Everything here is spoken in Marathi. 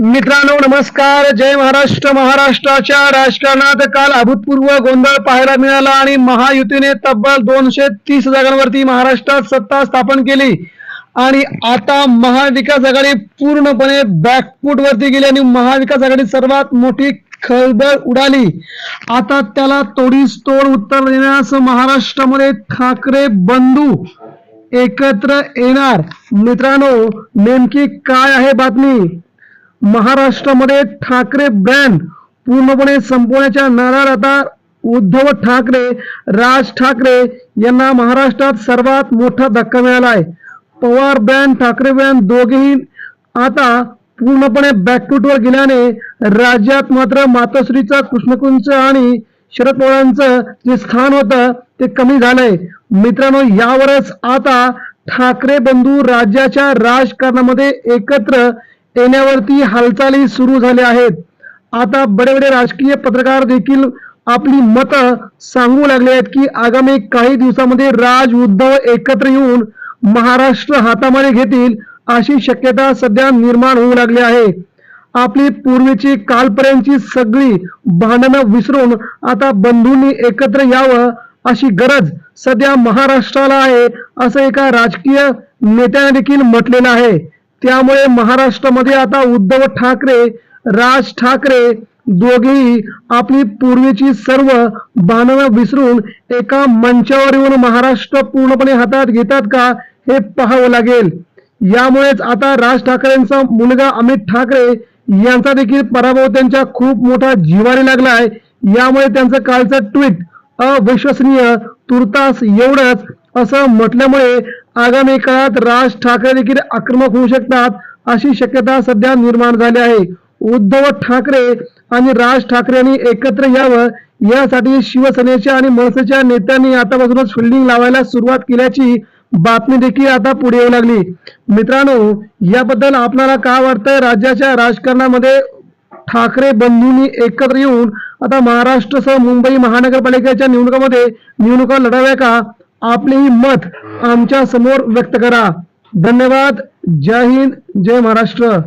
मित्रांनो नमस्कार. जय महाराष्ट्र महाराष्ट्राच्या राजकारणात काल अभूतपूर्व गोंधळ पाहायला मिळाला आणि महायुतीने तब्बल दोनशे तीस जागांवरती महाराष्ट्रात सत्ता स्थापन केली. आणि आता महाविकास आघाडी पूर्णपणे बॅकफूट वरती गेली आणि महाविकास आघाडी सर्वात मोठी खळबळ उडाली. आता त्याला तोडीस तोड उत्तर देण्यास महाराष्ट्रामध्ये ठाकरे बंधू एकत्र येणार. मित्रांनो नेमकी काय आहे बातमी? महाराष्ट्रामध्ये ठाकरे ब्रँड पूर्णपणे संपवण्याच्या नारा आता उद्धव ठाकरे राज ठाकरे यांना महाराष्ट्रात सर्वात मोठा धक्का मिळाला आहे. पवार ब्रँड ठाकरे ब्रँड दोघेही आता पूर्णपणे बॅकफूटवर गेल्याने राज्यात मात्र मातोश्रीचा कृष्णकुंच आणि शरद पवारांचं जे स्थान होतं ते कमी झालंय. मित्रांनो यावरच आता ठाकरे बंधू राज्याच्या राजकारणामध्ये एकत्र येण्यावरती हालचाली सुरू झाल्या आहेत. आता बडे बडे राजकीय पत्रकार देखील आपली मतं सांगू लागले आहेत की आगामी काही दिवसामध्ये राज उद्धव एकत्र येऊन महाराष्ट्र हातामध्ये घेतील अशी शक्यता सध्या निर्माण होऊ लागली आहे. आपली पूर्वीची कालपर्यंतची सगळी भांडणं विसरून आता बंधूंनी एकत्र यावं अशी गरज सध्या महाराष्ट्राला आहे असं एका राजकीय नेत्याने देखील म्हटलेलं आहे. त्यामुळे महाराष्ट्रामध्ये आता उद्धव ठाकरे राज ठाकरे दोघेही आपली पूर्वीची सर्व बांधणं विसरून एका मंचावर येऊन महाराष्ट्र पूर्णपणे हातात घेतात का हे पाहावं लागेल. यामुळेच आता राज ठाकरेंचा मुलगा अमित ठाकरे यांचा देखील पराभव त्यांच्या खूप मोठा जिवारी लागलाय. यामुळे त्यांचं कालचं ट्विट अविश्वसनीय तुर्तास एवढंच असं म्हटल्यामुळे आगामी काळात राज ठाकरे देखील आक्रमक होऊ शकतात अशी शक्यता सध्या निर्माण झाली आहे. उद्धव ठाकरे आणि राज ठाकरे यांनी एकत्र यावं यासाठी शिवसेनेच्या आणि मनसेच्या नेत्यांनी आतापासूनच फिल्डिंग लावायला सुरुवात केल्याची बातमी देखील आता पुढे येऊ लागली. मित्रांनो याबद्दल आपल्याला काय वाटतं राज्याच्या राजकारणामध्ये ठाकरे बंधूंनी एकत्र येऊन आता महाराष्ट्रसह मुंबई महानगरपालिकेच्या निवडणुकामध्ये निवडणुका लढाव्या का? आपलेही मत आमच्यासमोर व्यक्त करा. धन्यवाद. जय हिंद. जय महाराष्ट्र.